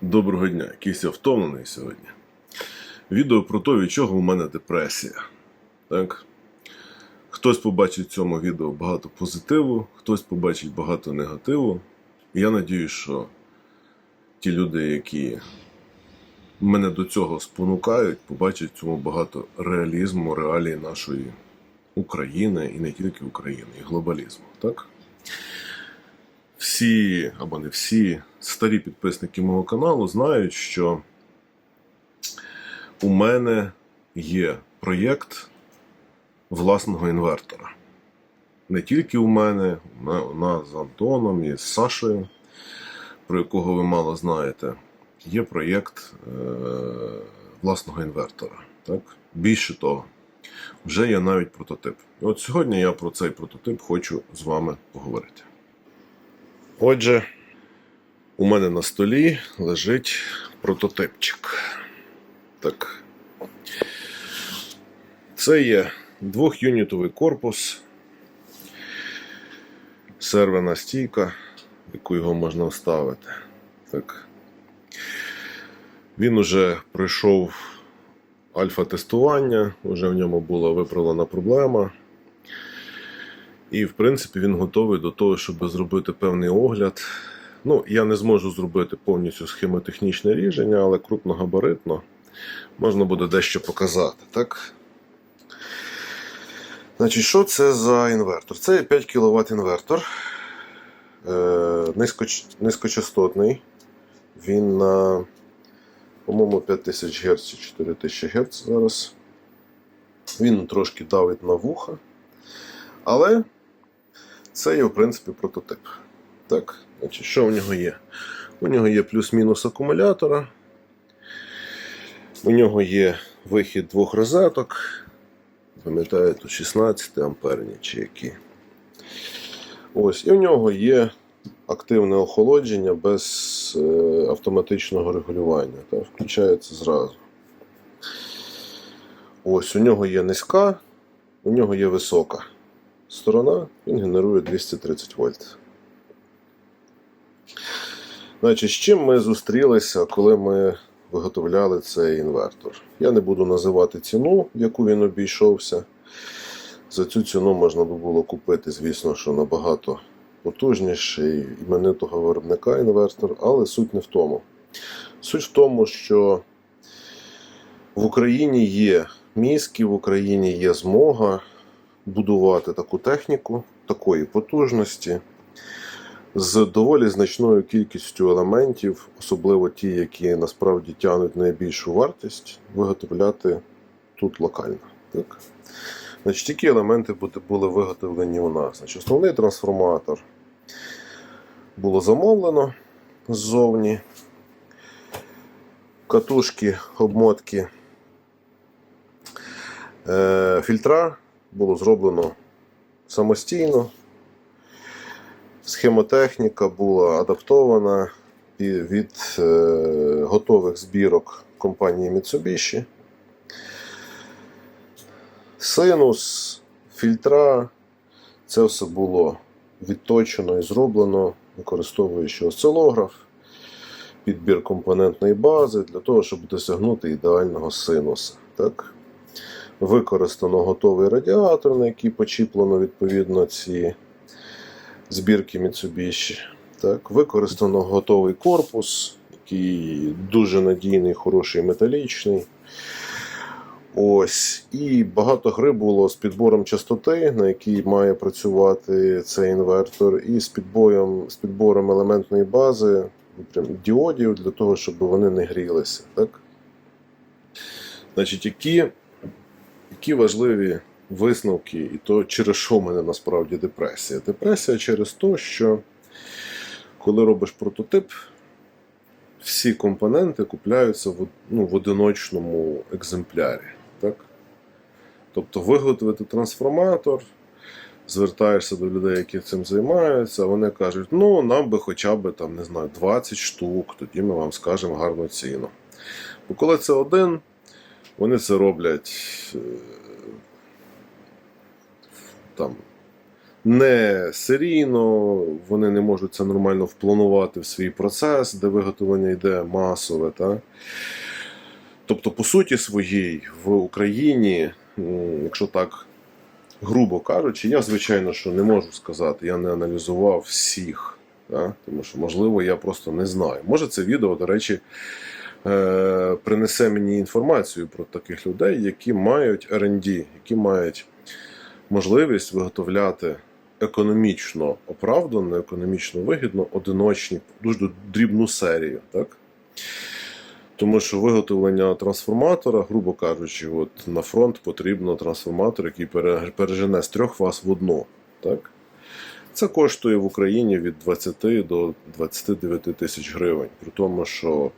Доброго дня, якийсь я втомлений сьогодні. Відео про те, від чого в мене депресія. Так? Хтось побачить в цьому відео багато позитиву, хтось побачить багато негативу. І я надіюсь, що ті люди, які мене до цього спонукають, побачать в цьому багато реалізму, реалії нашої України і не тільки України, і глобалізму. Так? Всі, або не всі старі підписники мого каналу знають, що у мене є проєкт власного інвертора. Не тільки у мене, у нас з Антоном і з Сашею, про якого ви мало знаєте, є проєкт е- власного інвертора. Так? Більше того, вже є навіть прототип. І от сьогодні я про цей прототип хочу з вами поговорити. Отже, у мене на столі лежить прототипчик. Так. Це є двохюнітовий корпус, серверна стійка, яку його можна вставити. Так. Він уже пройшов альфа-тестування, вже в ньому була виправлена проблема. І, в принципі, він готовий до того, щоб зробити певний огляд. Ну, я не зможу зробити повністю схемотехнічне рішення, але крупногабаритно можна буде дещо показати. Так? Значить, що це за інвертор? Це 5 кВт інвертор. Е, низькочастотний. Він на, по-моєму, 5000 Гц чи 4000 Гц зараз. Він трошки давить на вуха. Але це є, в принципі, прототип. Так, значить, що в нього є? У нього є плюс-мінус акумулятора. У нього є вихід двох розеток. Пам'ятаю, тут 16 амперні чи які. Ось, і в нього є активне охолодження без е, автоматичного регулювання. Так, включається зразу. Ось, у нього є низька, у нього є висока сторона, він генерує 230 вольт. Значить, з чим ми зустрілися, коли ми виготовляли цей інвертор? Я не буду називати ціну, в яку він обійшовся. За цю ціну можна би було купити, звісно, що набагато потужніший іменитого виробника інвертор, але суть не в тому. Суть в тому, що в Україні є мізки, в Україні є змога будувати таку техніку такої потужності з доволі значною кількістю елементів, особливо ті, які насправді тягнуть найбільшу вартість, виготовляти тут локально. Так? Значить, які елементи були виготовлені у нас? Значить, основний трансформатор було замовлено ззовні. Катушки, обмотки, е, фільтра було зроблено самостійно. Схемотехніка була адаптована від е, готових збірок компанії Mitsubishi. Синус, фільтра це все було відточено і зроблено, використовуючи осцилограф, підбір компонентної бази для того, щоб досягнути ідеального синуса. Так? Використано готовий радіатор, на який почіплено відповідно ці збірки Mitsubishi. Так, використано готовий корпус, який дуже надійний, хороший, металічний. Ось. І багато гри було з підбором частоти, на якій має працювати цей інвертор, і з підбором, з підбором елементної бази, діодів, для того, щоб вони не грілися. Так? Значить, які, які важливі висновки, і то через що в мене насправді депресія? Депресія через те, що коли робиш прототип, всі компоненти купляються в, ну, в одиночному екземплярі. Так? Тобто виготовити трансформатор, звертаєшся до людей, які цим займаються, вони кажуть, ну нам би хоча б там, не знаю, 20 штук, тоді ми вам скажемо гарну ціну. Бо коли це один, вони це роблять е, там не серійно, вони не можуть це нормально впланувати в свій процес, де виготовлення йде масове. Так? Тобто, по суті своїй в Україні, якщо так грубо кажучи, я звичайно що не можу сказати, я не аналізував всіх. Так? Тому що, можливо, я просто не знаю. Може, це відео, до речі, принесе мені інформацію про таких людей, які мають R&D, які мають можливість виготовляти економічно оправдано, економічно вигідно, одиночні, дуже дрібну серію. Так? Тому що виготовлення трансформатора, грубо кажучи, от на фронт потрібно трансформатор, який пережене з трьох фаз в одну. Так? Це коштує в Україні від 20 до 29 тисяч гривень. При тому, що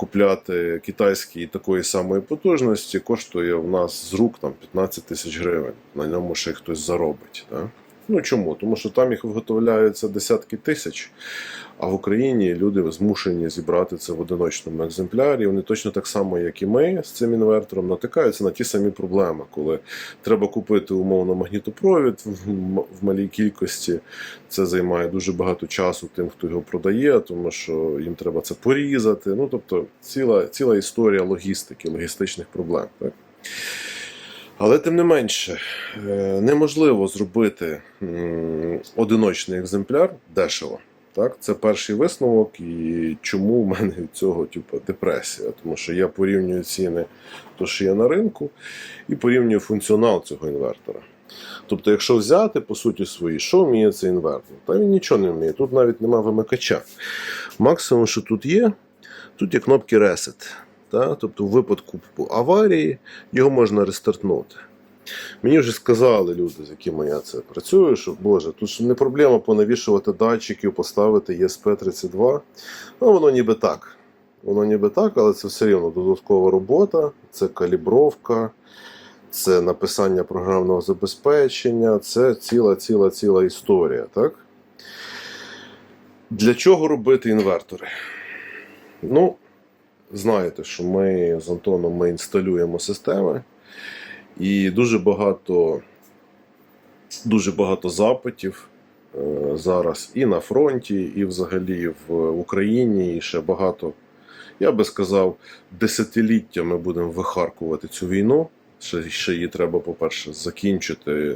купляти китайський такої самої потужності коштує в нас з рук там 15 тисяч гривень. На ньому ще хтось заробить. Так? Ну чому? Тому що там їх виготовляються десятки тисяч, а в Україні люди змушені зібрати це в одиночному екземплярі. Вони точно так само, як і ми з цим інвертором, натикаються на ті самі проблеми, коли треба купити умовно магнітопровід в малій кількості. Це займає дуже багато часу тим, хто його продає, тому що їм треба це порізати. Ну тобто ціла, ціла історія логістики, логістичних проблем. Так? Але тим не менше, е, неможливо зробити одиночний екземпляр дешево. Так, це перший висновок, і чому в мене від цього типу, депресія? Тому що я порівнюю ціни, то що є на ринку, і порівнюю функціонал цього інвертора. Тобто, якщо взяти по суті свої, що вміє цей інвертор? Та він нічого не вміє. Тут навіть немає вимикача. Максимум, що тут є, тут є кнопки Reset. Та? Тобто, в випадку аварії його можна рестартнути. Мені вже сказали люди, з якими я це працюю, що Боже, тут не проблема понавішувати датчиків, поставити ESP32. Ну, воно ніби так. Воно ніби так, але це все рівно додаткова робота, це калібровка, це написання програмного забезпечення, це ціла, ціла, ціла історія. Так? Для чого робити інвертори? Ну, знаєте, що ми з Антоном ми інсталюємо системи. І дуже багато, дуже багато запитів е, зараз і на фронті, і взагалі в Україні, і ще багато. Я би сказав, десятиліття ми будемо вихаркувати цю війну. Ще, ще її треба, по-перше, закінчити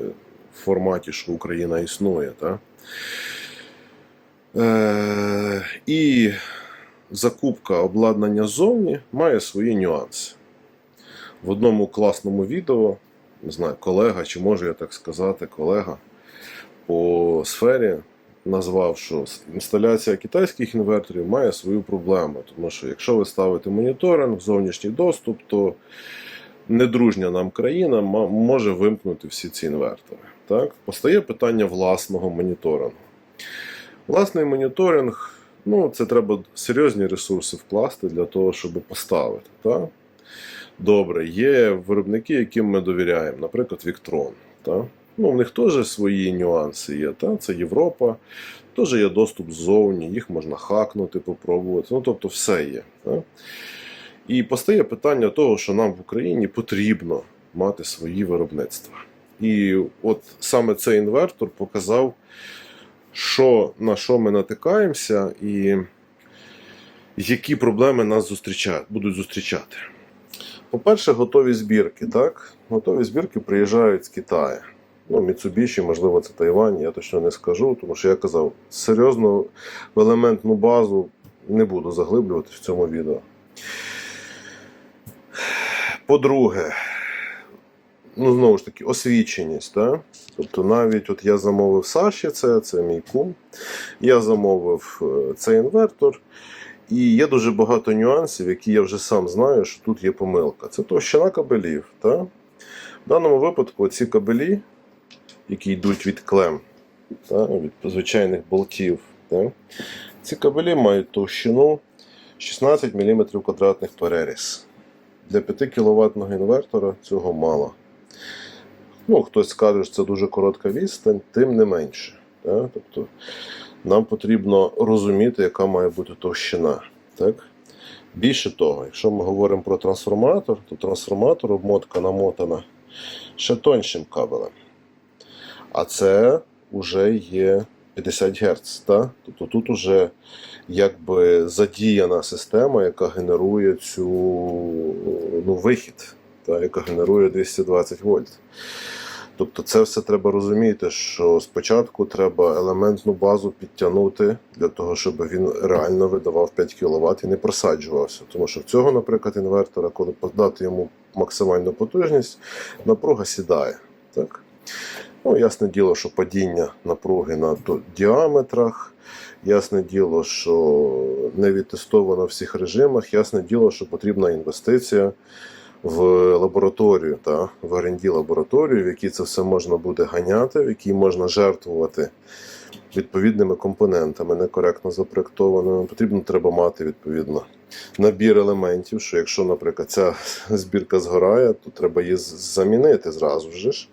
в форматі, що Україна існує. Та? Е, і закупка обладнання ззовні має свої нюанси в одному класному відео, не знаю, колега, чи можу я так сказати, колега по сфері назвав, що інсталяція китайських інверторів має свою проблему. Тому що якщо ви ставите моніторинг, зовнішній доступ, то недружня нам країна може вимкнути всі ці інвертори. Так? Постає питання власного моніторингу. Власний моніторинг, ну, це треба серйозні ресурси вкласти для того, щоб поставити. Так? Добре, є виробники, яким ми довіряємо, наприклад, Віктрон. Та? Ну, в них теж свої нюанси є. Та? Це Європа, теж є доступ ззовні, їх можна хакнути, попробувати. Ну, тобто, все є. Та? І постає питання того, що нам в Україні потрібно мати свої виробництва. І от саме цей інвертор показав, що, на що ми натикаємося, і які проблеми нас зустрічають, будуть зустрічати. По-перше, готові збірки. Так? Готові збірки приїжджають з Китаю. Ну, Mitsubishi, можливо, це Тайвань, я точно не скажу, тому що я казав, серйозно в елементну базу не буду заглиблювати в цьому відео. По-друге, ну, знову ж таки, освіченість. Так? Тобто навіть от я замовив Саші, це, це мій кум. Я замовив е, цей інвертор. І є дуже багато нюансів, які я вже сам знаю, що тут є помилка. Це товщина кабелів. Та? В даному випадку ці кабелі, які йдуть від клем, та? від звичайних болтів, та? ці кабелі мають товщину 16 мм квадратних переріз. Для 5 кВт інвертора цього мало. Ну, хтось скаже, що це дуже коротка відстань, тим не менше. Та? Тобто, нам потрібно розуміти, яка має бути товщина. Так? Більше того, якщо ми говоримо про трансформатор, то трансформатор обмотка намотана ще тоншим кабелем. А це вже є 50 Гц. Та? Тобто тут уже якби задіяна система, яка генерує цю ну, вихід, та, яка генерує 220 вольт. Тобто це все треба розуміти, що спочатку треба елементну базу підтягнути для того, щоб він реально видавав 5 кВт і не просаджувався. Тому що в цього, наприклад, інвертора, коли подати йому максимальну потужність, напруга сідає. Так? Ну, ясне діло, що падіння напруги на діаметрах, ясне діло, що не відтестовано в всіх режимах, ясне діло, що потрібна інвестиція в лабораторію, та, в R&D лабораторію, в якій це все можна буде ганяти, в якій можна жертвувати відповідними компонентами, некоректно запроєктованими. Потрібно треба мати відповідно набір елементів, що якщо, наприклад, ця збірка згорає, то треба її замінити зразу ж,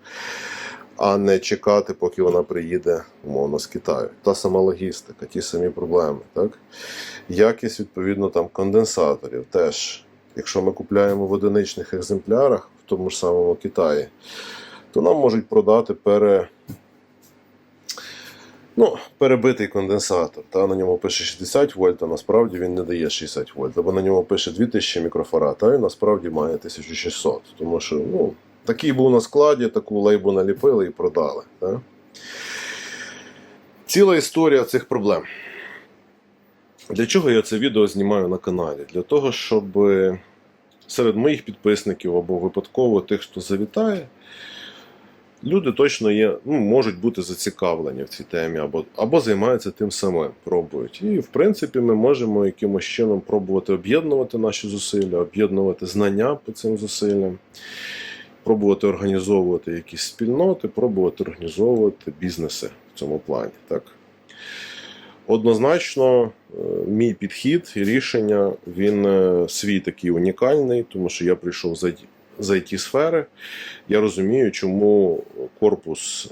А не чекати, поки вона приїде умовно з Китаю. Та сама логістика, ті самі проблеми. Так? Якість, відповідно, там конденсаторів теж. Якщо ми купляємо в одиничних екземплярах в тому ж самому Китаї, то нам можуть продати пере, ну, перебитий конденсатор. Та на ньому пише 60 вольт, а насправді він не дає 60 вольт. Або на ньому пише 2000 мікрофарад, а він насправді має 1600. Тому що ну, такий був на складі, таку лейбу наліпили і продали. Та? Ціла історія цих проблем. Для чого я це відео знімаю на каналі? Для того, щоб е, серед моїх підписників або випадково тих, хто завітає, люди точно є, ну, можуть бути зацікавлені в цій темі, або, або займаються тим самим, пробують. І, в принципі, ми можемо якимось чином пробувати об'єднувати наші зусилля, об'єднувати знання по цим зусиллям, пробувати організовувати якісь спільноти, пробувати організовувати бізнеси в цьому плані. Так? Однозначно, е, мій підхід і рішення він е, свій такий унікальний, тому що я прийшов з IT з it сфери. Я розумію, чому корпус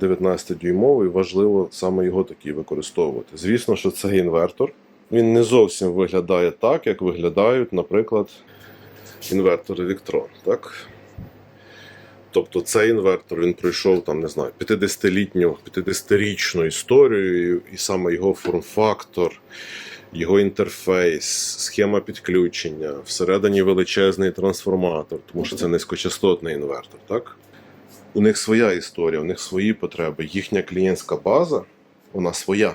19-дюймовий важливо саме його такий використовувати. Звісно, що це інвертор. Він не зовсім виглядає так, як виглядають, наприклад, інвертори Victron. Так? Тобто цей інвертор він пройшов там, не знаю, 50-літню, 50-річну історію, і, саме його форм-фактор, його інтерфейс, схема підключення, всередині величезний трансформатор, тому що це низькочастотний інвертор. Так? У них своя історія, у них свої потреби. Їхня клієнтська база, вона своя.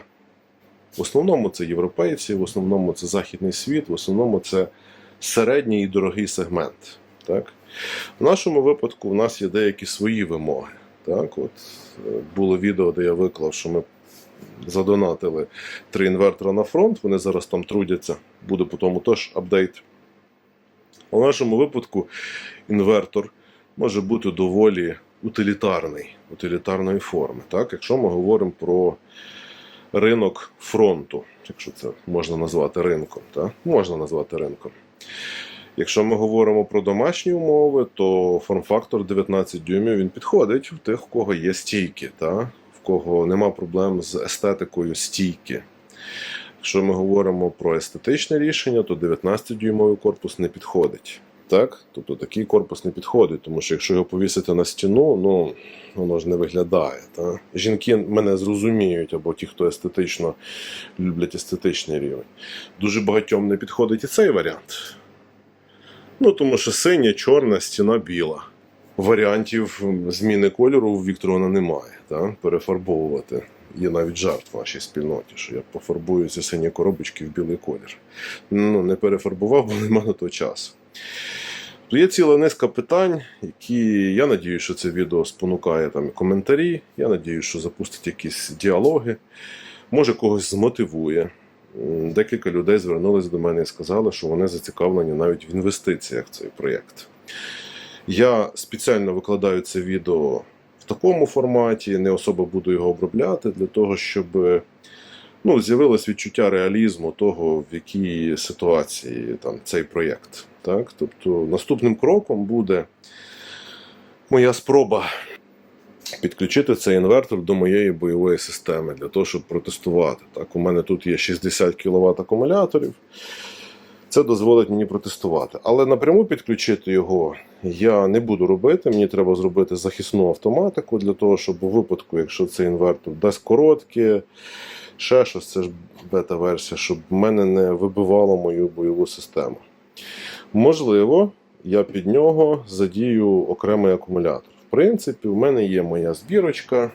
В основному це європейці, в основному це західний світ, в основному це середній і дорогий сегмент. Так? В нашому випадку в нас є деякі свої вимоги. Так, от е, було відео, де я виклав, що ми задонатили три інвертора на фронт. Вони зараз там трудяться. Буде по тому теж апдейт. У нашому випадку інвертор може бути доволі утилітарний, утилітарної форми. Так? Якщо ми говоримо про ринок фронту, якщо це можна назвати ринком, так? можна назвати ринком. Якщо ми говоримо про домашні умови, то форм-фактор 19 дюймів він підходить в тих, у кого є стійки, та? в кого нема проблем з естетикою стійки. Якщо ми говоримо про естетичне рішення, то 19-дюймовий корпус не підходить. Так? Тобто такий корпус не підходить, тому що якщо його повісити на стіну, ну воно ж не виглядає. Та? Жінки мене зрозуміють, або ті, хто естетично люблять естетичний рівень. Дуже багатьом не підходить і цей варіант. Ну, тому що синя, чорна, стіна біла. Варіантів зміни кольору у Вікторона немає. Та? Перефарбовувати. Є навіть жарт в нашій спільноті, що я пофарбую ці сині коробочки в білий колір. Ну, не перефарбував, бо нема на то часу. То є ціла низка питань, які я надію, що це відео спонукає там коментарі. Я надію, що запустить якісь діалоги, може когось змотивує. Декілька людей звернулись до мене і сказали, що вони зацікавлені навіть в інвестиціях в цей проєкт. Я спеціально викладаю це відео в такому форматі, не особо буду його обробляти для того, щоб ну, з'явилось відчуття реалізму того, в якій ситуації там, цей проєкт. Тобто наступним кроком буде моя спроба підключити цей інвертор до моєї бойової системи для того, щоб протестувати. Так, у мене тут є 60 кВт акумуляторів. Це дозволить мені протестувати. Але напряму підключити його я не буду робити. Мені треба зробити захисну автоматику для того, щоб у випадку, якщо цей інвертор дасть коротке, ще щось, це ж бета-версія, щоб в мене не вибивало мою бойову систему. Можливо, я під нього задію окремий акумулятор. Принципі, в мене є моя збірочка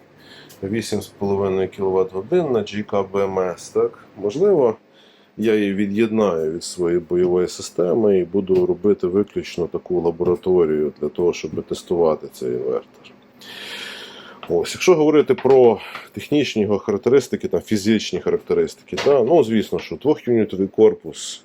8,5 кВт годин на GK BMS. Так? Можливо, я її від'єднаю від своєї бойової системи і буду робити виключно таку лабораторію для того, щоб тестувати цей інвертор. Ось, якщо говорити про технічні його характеристики, там, фізичні характеристики, та, ну, звісно, що двохюнітовий корпус.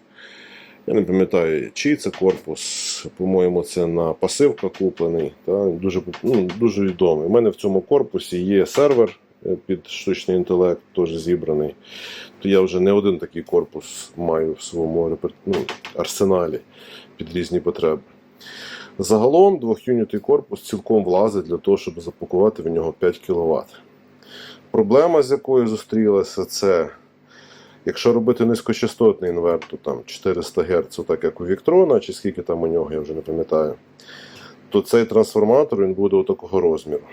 Я не пам'ятаю, чий це корпус. По-моєму, це на пасивка куплений. Та, дуже, ну, дуже відомий. У мене в цьому корпусі є сервер е, під штучний інтелект, теж зібраний. То я вже не один такий корпус маю в своєму ну, арсеналі під різні потреби. Загалом двохюнітний корпус цілком влазить для того, щоб запакувати в нього 5 кВт. Проблема, з якою зустрілася, це якщо робити низькочастотний інвертор, там 400 Гц, так як у Віктрона, чи скільки там у нього, я вже не пам'ятаю, то цей трансформатор він буде такого розміру.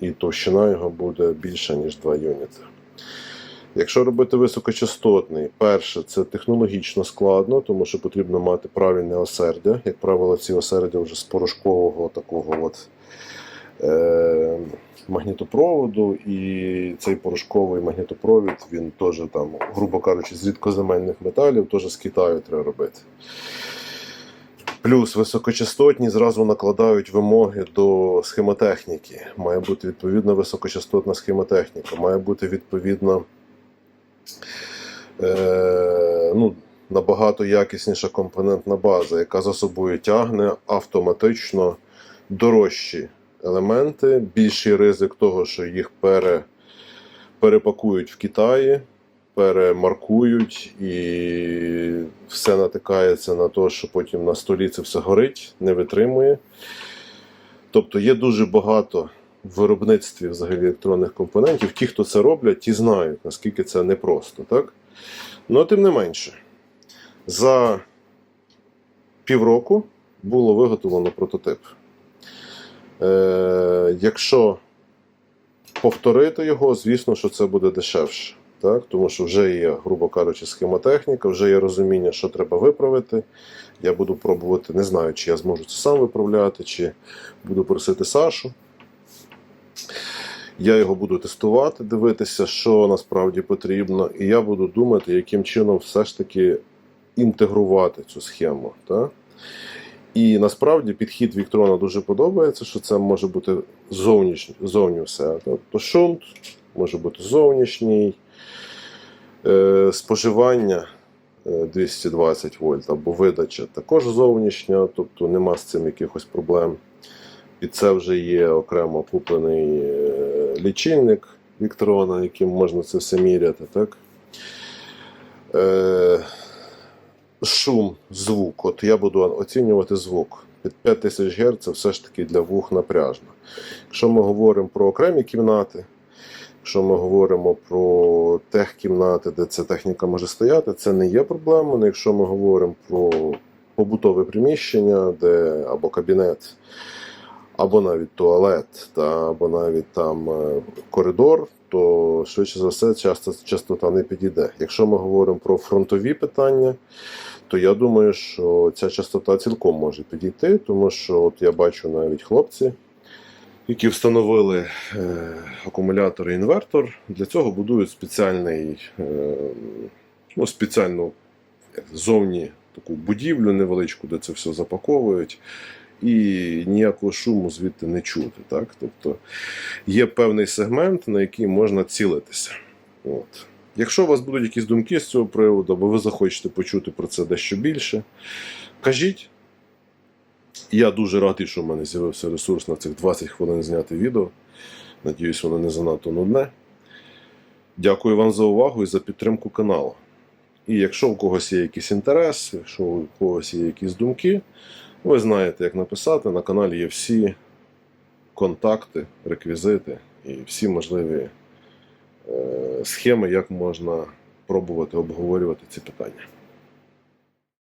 І товщина його буде більша, ніж 2 юніти. Якщо робити високочастотний, перше, це технологічно складно, тому що потрібно мати правильне осердя. Як правило, ці осердя вже з порошкового такого от, е, магнітопроводу, і цей порошковий магнітопровід, він теж там, грубо кажучи, з рідкоземельних металів, теж з Китаю треба робити. Плюс високочастотні зразу накладають вимоги до схемотехніки. Має бути відповідна високочастотна схемотехніка, має бути відповідна е, ну, набагато якісніша компонентна база, яка за собою тягне автоматично дорожчі елементи, більший ризик того, що їх пере, перепакують в Китаї, перемаркують і все натикається на те, що потім на столі це все горить, не витримує. Тобто є дуже багато в виробництві взагалі електронних компонентів. Ті, хто це роблять, ті знають, наскільки це непросто. Так? Ну, тим не менше, за півроку було виготовлено прототип. Е, якщо повторити його, звісно, що це буде дешевше. Так? Тому що вже є, грубо кажучи, схемотехніка, вже є розуміння, що треба виправити. Я буду пробувати, не знаю, чи я зможу це сам виправляти, чи буду просити Сашу. Я його буду тестувати, дивитися, що насправді потрібно, і я буду думати, яким чином все ж таки інтегрувати цю схему. Так? І насправді підхід Віктрона дуже подобається, що це може бути зовнішній, зовні все. Тобто шунт, може бути зовнішній, е, споживання е, 220 вольт або видача також зовнішня, тобто нема з цим якихось проблем. Під це вже є окремо куплений е, лічильник Віктрона, яким можна це все міряти. Так? Е, шум, звук. От я буду оцінювати звук. Під 5000 Гц це все ж таки для вух напряжно. Якщо ми говоримо про окремі кімнати, якщо ми говоримо про техкімнати, де ця техніка може стояти, це не є проблемою. Якщо ми говоримо про побутове приміщення, де або кабінет, або навіть туалет, та, або навіть там е, коридор, то швидше за все часто, частота не підійде. Якщо ми говоримо про фронтові питання, то я думаю, що ця частота цілком може підійти, тому що от я бачу навіть хлопці, які встановили е, акумулятор і інвертор, для цього будують спеціальний, е, ну, спеціальну зовні таку будівлю невеличку, де це все запаковують. І ніякого шуму звідти не чути. Так? Тобто є певний сегмент, на який можна цілитися. От. Якщо у вас будуть якісь думки з цього приводу, або ви захочете почути про це дещо більше, кажіть. Я дуже радий, що в мене з'явився ресурс на цих 20 хвилин зняти відео. Надіюсь, воно не занадто нудне. Дякую вам за увагу і за підтримку каналу. І якщо у когось є якийсь інтерес, якщо у когось є якісь думки, ви знаєте, як написати. На каналі є всі контакти, реквізити і всі можливі схеми, як можна пробувати обговорювати ці питання.